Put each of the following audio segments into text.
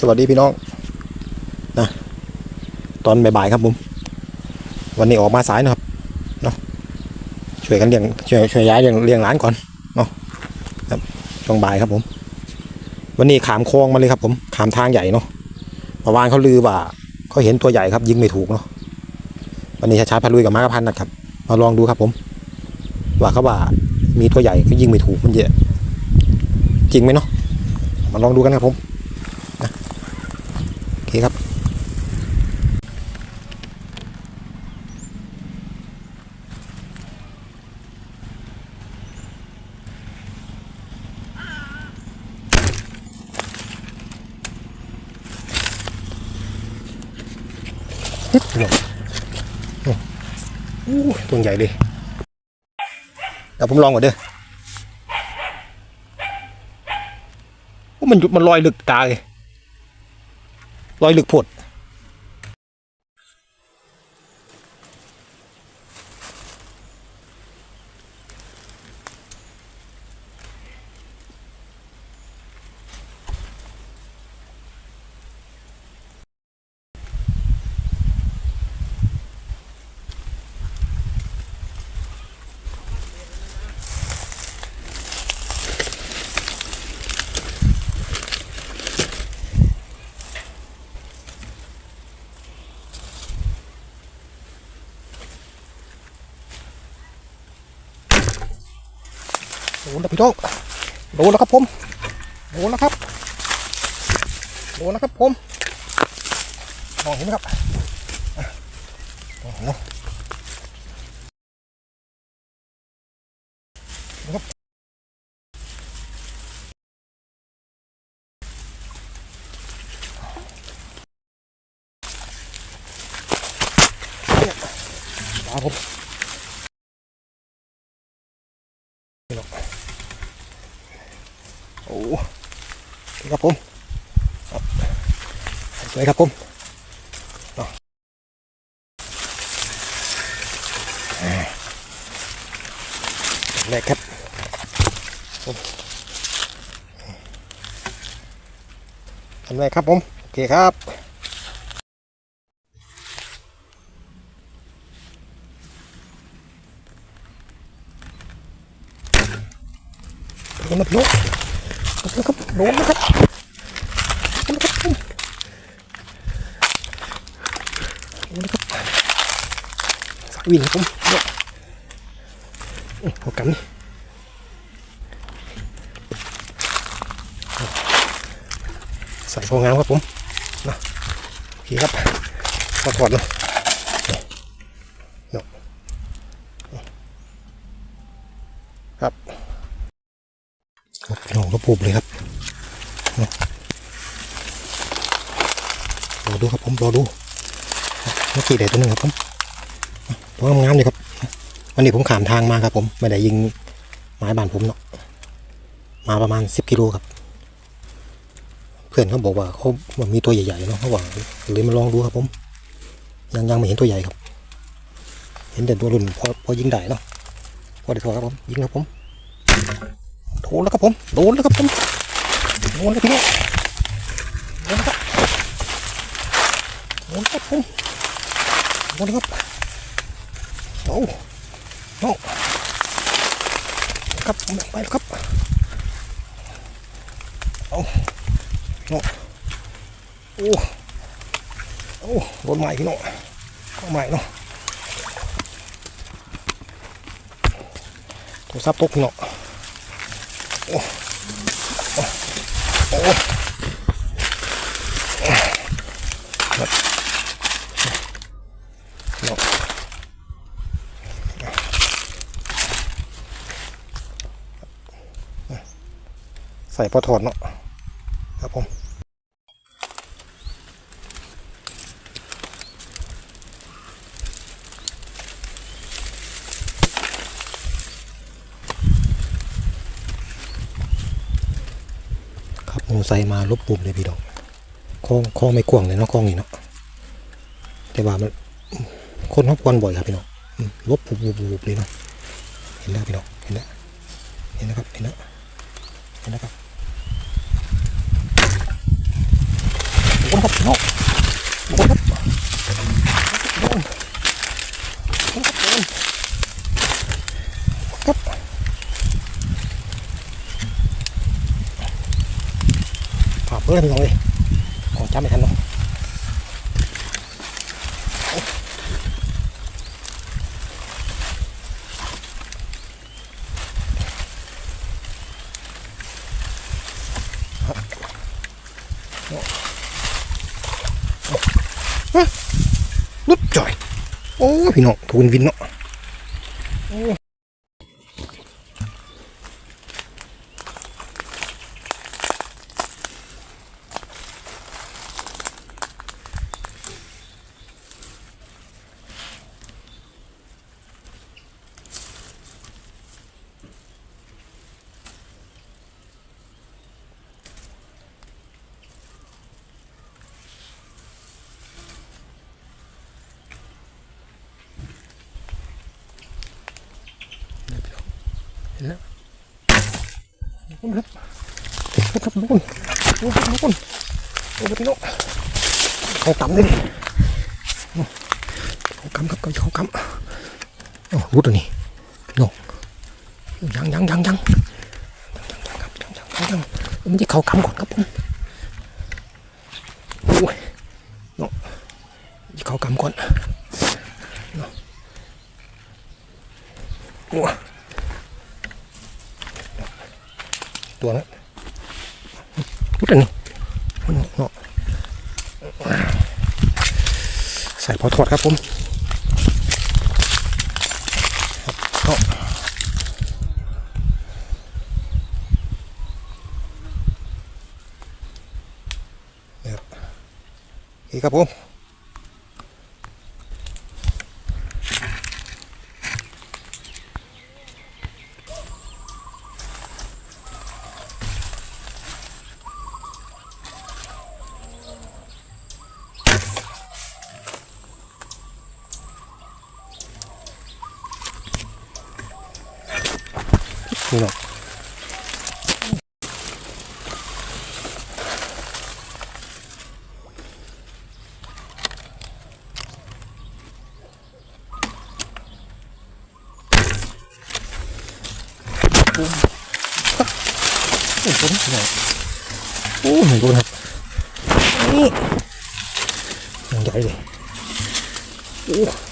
สวัสดีพี่น้องนะตอนบ่ายๆครับผมวันนี้ออกมาสายนะครับเนาะช่วยกันเลี้ยงช่วยช่วยย้ายเลี้ยงเลี้ยงหลานก่อนเนาะครับช่วงบ่ายครับผม วันนี้ขามคลองมาเลยครับ ผมขามทางใหญ่เนาะเมื่อวานเขาลือว่าเขาเห็นตัวใหญ่ครับ ยิงไม่ถูกเนาะวันนี้ช้าชาพาลุยกับมากระพันนะครับมาลองดูครับผม ว่าเขาว่ามีตัวใหญ่ก็ยิงไม่ถูกมันเยอะจริงไหมเนาะมาลองดูกันครับผมโอ เคครับเฮ็ดเนี่ยโอ้โหตัวใหญ่เลยเดี๋ยวผมลองก่อนเด้อโอ้มันหยุดมันลอยลึกตาเลย รอยลึกผด โดนแล้วพี่น้องโดนแล้วครับผมโดนแล้วครับโดนแล้วครับผมมองเห็นไหมครับอะมองเห็นเนาะนะครับเนี่ยตาผม โอ้ครับผมสวยครับผมเอาอ่าแรกครับผมอันแรกครับผม โอเคครับโดนนะพี่น้องโดนนะครับโดนนะครับโดนนะครับผมโด นะครับสายวินครับผมเนี่ยอื้อเอากันนี่ใส่พองามครับผมนะโอเคครับถอดถอดเนาะเนาะครับครับพี่น้องก็ปลูกเลยครับนะรอดูครับผมรอดู เมื่อกี้ได้ตัวหนึ่งครับผมตัวงามๆเลยครับวันนี้ผมขามทางมาครับผมไม่ได้ยิงไม้บานผมเนาะมาประมาณสิบกิโลครับ เพื่อนเขาบอกว่าเขามีตัวใหญ่ๆเนาะเขาว่าเลยมาลองดูครับผม ยังยังไม่เห็นตัวใหญ่ครับ เห็นแต่ตัวรุ่นพอพอยิงได้เนาะพอได้ทอครับผมยิงครับผมโดนแล้วครับผมโดนแล้วครับผมโดนแล้วพี่น้องโดนแล้วครับโดนแล้วครับผม โดแล้วครับโอ้โอ้ครับไปแล้วครับโอ้โอ้โอ้โอ้โดนใหม่พี่น้องเข้าใหม่เนาะโทรศัพท์ตกพี่น้องโอ้ครับเนาะใส่พอถอดเนาะครับผมครับผมใส่มาลบปุ่มเลยพี่ดอกคล้องคล้องไม่กว้างเลยเนาะคล้องนี่เนาะแต่ว่ามันคนเขากวนบ่อยครับพี่น้องลบปุบปุบปุบเลยเนาะเห็นแล้วพี่น้องเห็นแล้วเห็นนะครับเห็นแล้วเห็นนะครับ ครับพี่น้องโดนครับโดนโดนครับโดนครับขอบเพื่อนพี่น้องเลยของจำไม่ทันเนาะ นุดจ่อย โอ้พี่น้องทูนวินเนาะโอ้ แล้วนู่นครับครับนู่นนู่นครับนู่นนู่นพี่น้องเขากำได้ดิเขากำครับเขากำโอ้รู้ตัวนี้น้องยังยังยังยังยังยังครับยังยังยังมันจะเขากำก่อนครับผมโอ้ยน้องจะเขากำก่อนน้องโอ้ย ตัวนั้น พูดอันนี้เนาะเนาะใส่พอถอดครับผมเนาะนี่ครับผม นี่เนาะโอ้โหนี่เนาะโอ้ไม่รู้นะครับนี่ยังใหญ่เลยโอ้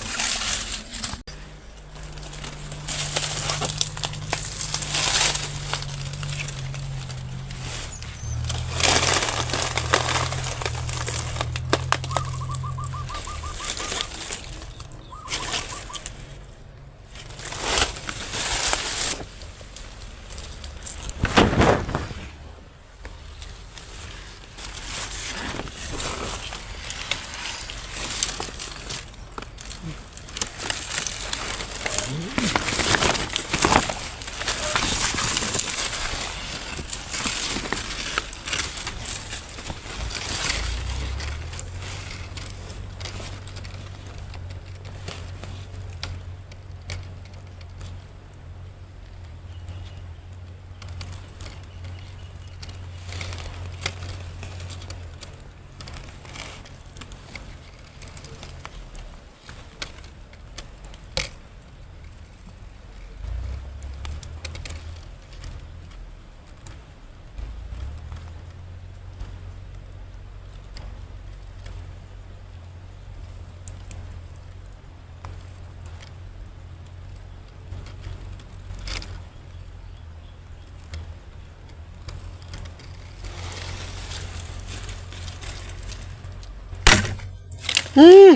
อืม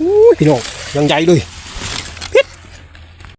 อู้พี่น้องยังใหญ่เลย